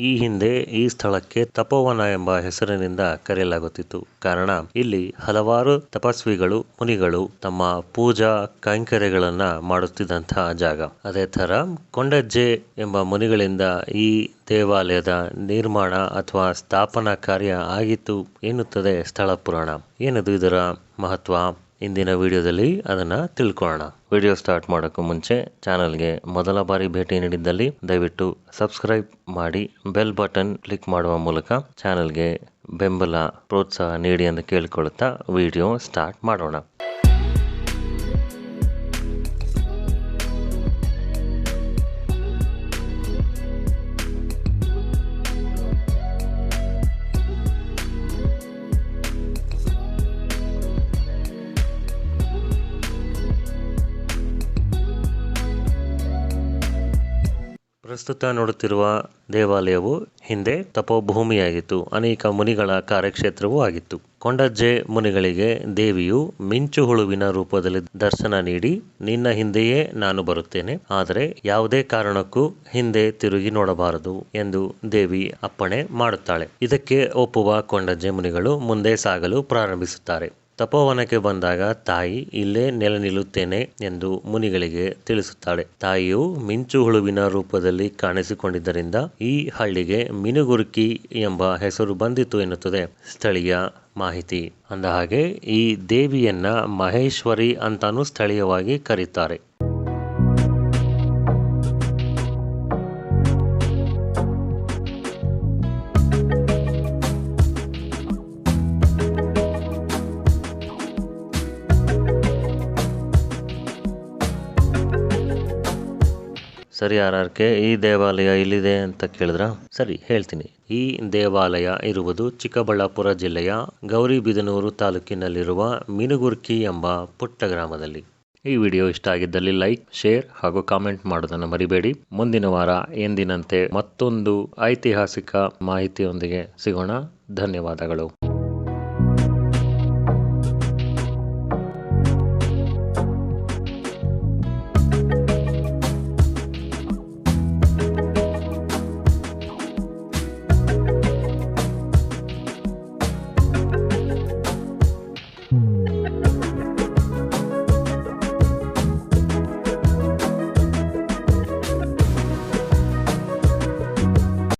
ಈ ಹಿಂದೆ ಈ ಸ್ಥಳಕ್ಕೆ ತಪೋವನ ಎಂಬ ಹೆಸರಿನಿಂದ ಕರೆಯಲಾಗುತ್ತಿತ್ತು. ಕಾರಣ, ಇಲ್ಲಿ ಹಲವಾರು ತಪಸ್ವಿಗಳು, ಮುನಿಗಳು ತಮ್ಮ ಪೂಜಾ ಕೈಂಕರ್ಯಗಳನ್ನ ಮಾಡುತ್ತಿದ್ದಂತಹ ಜಾಗ. ಅದೇ ತರ ಕೊಂಡಜ್ಜೆ ಎಂಬ ಮುನಿಗಳಿಂದ ಈ ದೇವಾಲಯದ ನಿರ್ಮಾಣ ಅಥವಾ ಸ್ಥಾಪನಾ ಕಾರ್ಯ ಆಗಿತ್ತು ಎನ್ನುತ್ತದೆ ಸ್ಥಳ ಪುರಾಣ ಏನದು ಇದರ ಮಹತ್ವ? ಇಂದಿನ ವಿಡಿಯೋದಲ್ಲಿ ಅದನ್ನ ತಿಳ್ಕೊಳ್ಳೋಣ. ವಿಡಿಯೋ ಸ್ಟಾರ್ಟ್ ಮಾಡೋಕ್ಕೂ ಮುಂಚೆ ಚಾನಲ್ಗೆ ಮೊದಲ ಬಾರಿ ಭೇಟಿ ನೀಡಿದ್ದಲ್ಲಿ ದಯವಿಟ್ಟು ಸಬ್ಸ್ಕ್ರೈಬ್ ಮಾಡಿ ಬೆಲ್ ಬಟನ್ ಕ್ಲಿಕ್ ಮಾಡುವ ಮೂಲಕ ಚಾನಲ್ಗೆ ಬೆಂಬಲ, ಪ್ರೋತ್ಸಾಹ ನೀಡಿ ಎಂದು ಕೇಳಿಕೊಳ್ಳುತ್ತಾ ವಿಡಿಯೋ ಸ್ಟಾರ್ಟ್ ಮಾಡೋಣ. ಪ್ರಸ್ತುತ ನೋಡುತ್ತಿರುವ ದೇವಾಲಯವು ಹಿಂದೆ ತಪೋಭೂಮಿಯಾಗಿತ್ತು. ಅನೇಕ ಮುನಿಗಳ ಕಾರ್ಯಕ್ಷೇತ್ರವೂ ಆಗಿತ್ತು. ಕೊಂಡಜ್ಜೆ ಮುನಿಗಳಿಗೆ ದೇವಿಯು ಮಿಂಚು ಹುಳುವಿನ ರೂಪದಲ್ಲಿ ದರ್ಶನ ನೀಡಿ, ನಿನ್ನ ಹಿಂದೆಯೇ ನಾನು ಬರುತ್ತೇನೆ, ಆದರೆ ಯಾವುದೇ ಕಾರಣಕ್ಕೂ ಹಿಂದೆ ತಿರುಗಿ ನೋಡಬಾರದು ಎಂದು ದೇವಿ ಅಪ್ಪಣೆ ಮಾಡುತ್ತಾಳೆ. ಇದಕ್ಕೆ ಒಪ್ಪುವ ಕೊಂಡಜ್ಜೆ ಮುನಿಗಳು ಮುಂದೆ ಸಾಗಲು ಪ್ರಾರಂಭಿಸುತ್ತಾರೆ. ತಪೋವನಕ್ಕೆ ಬಂದಾಗ ತಾಯಿ ಇಲ್ಲೇ ನೆಲೆ ನಿಲ್ಲುತ್ತೇನೆ ಎಂದು ಮುನಿಗಳಿಗೆ ತಿಳಿಸುತ್ತಾಳೆ. ತಾಯಿಯು ಮಿಂಚು ಹುಳುವಿನ ರೂಪದಲ್ಲಿ ಕಾಣಿಸಿಕೊಂಡಿದ್ದರಿಂದ ಈ ಹಳ್ಳಿಗೆ ಮಿನುಗುರುಕಿ ಎಂಬ ಹೆಸರು ಬಂದಿತು ಎನ್ನುತ್ತದೆ ಸ್ಥಳೀಯ ಮಾಹಿತಿ. ಅಂದ ಹಾಗೆ ಈ ದೇವಿಯನ್ನ ಮಹೇಶ್ವರಿ ಅಂತಾನೂ ಸ್ಥಳೀಯವಾಗಿ ಕರೀತಾರೆ. ಸರಿ ಆರ್ ಆರ್ ಕೆ ಈ ದೇವಾಲಯ ಇಲ್ಲಿದೆ ಅಂತ ಕೇಳಿದ್ರ? ಸರಿ, ಹೇಳ್ತೀನಿ. ಈ ದೇವಾಲಯ ಇರುವುದು ಚಿಕ್ಕಬಳ್ಳಾಪುರ ಜಿಲ್ಲೆಯ ಗೌರಿಬಿದನೂರು ತಾಲೂಕಿನಲ್ಲಿರುವ ಮಿನುಗುರ್ಕಿ ಎಂಬ ಪುಟ್ಟ ಗ್ರಾಮದಲ್ಲಿ. ಈ ವಿಡಿಯೋ ಇಷ್ಟ ಆಗಿದ್ದಲ್ಲಿ ಲೈಕ್, ಶೇರ್ ಹಾಗೂ ಕಾಮೆಂಟ್ ಮಾಡೋದನ್ನು ಮರಿಬೇಡಿ. ಮುಂದಿನ ವಾರ ಎಂದಿನಂತೆ ಮತ್ತೊಂದು ಐತಿಹಾಸಿಕ ಮಾಹಿತಿಯೊಂದಿಗೆ ಸಿಗೋಣ. ಧನ್ಯವಾದಗಳು.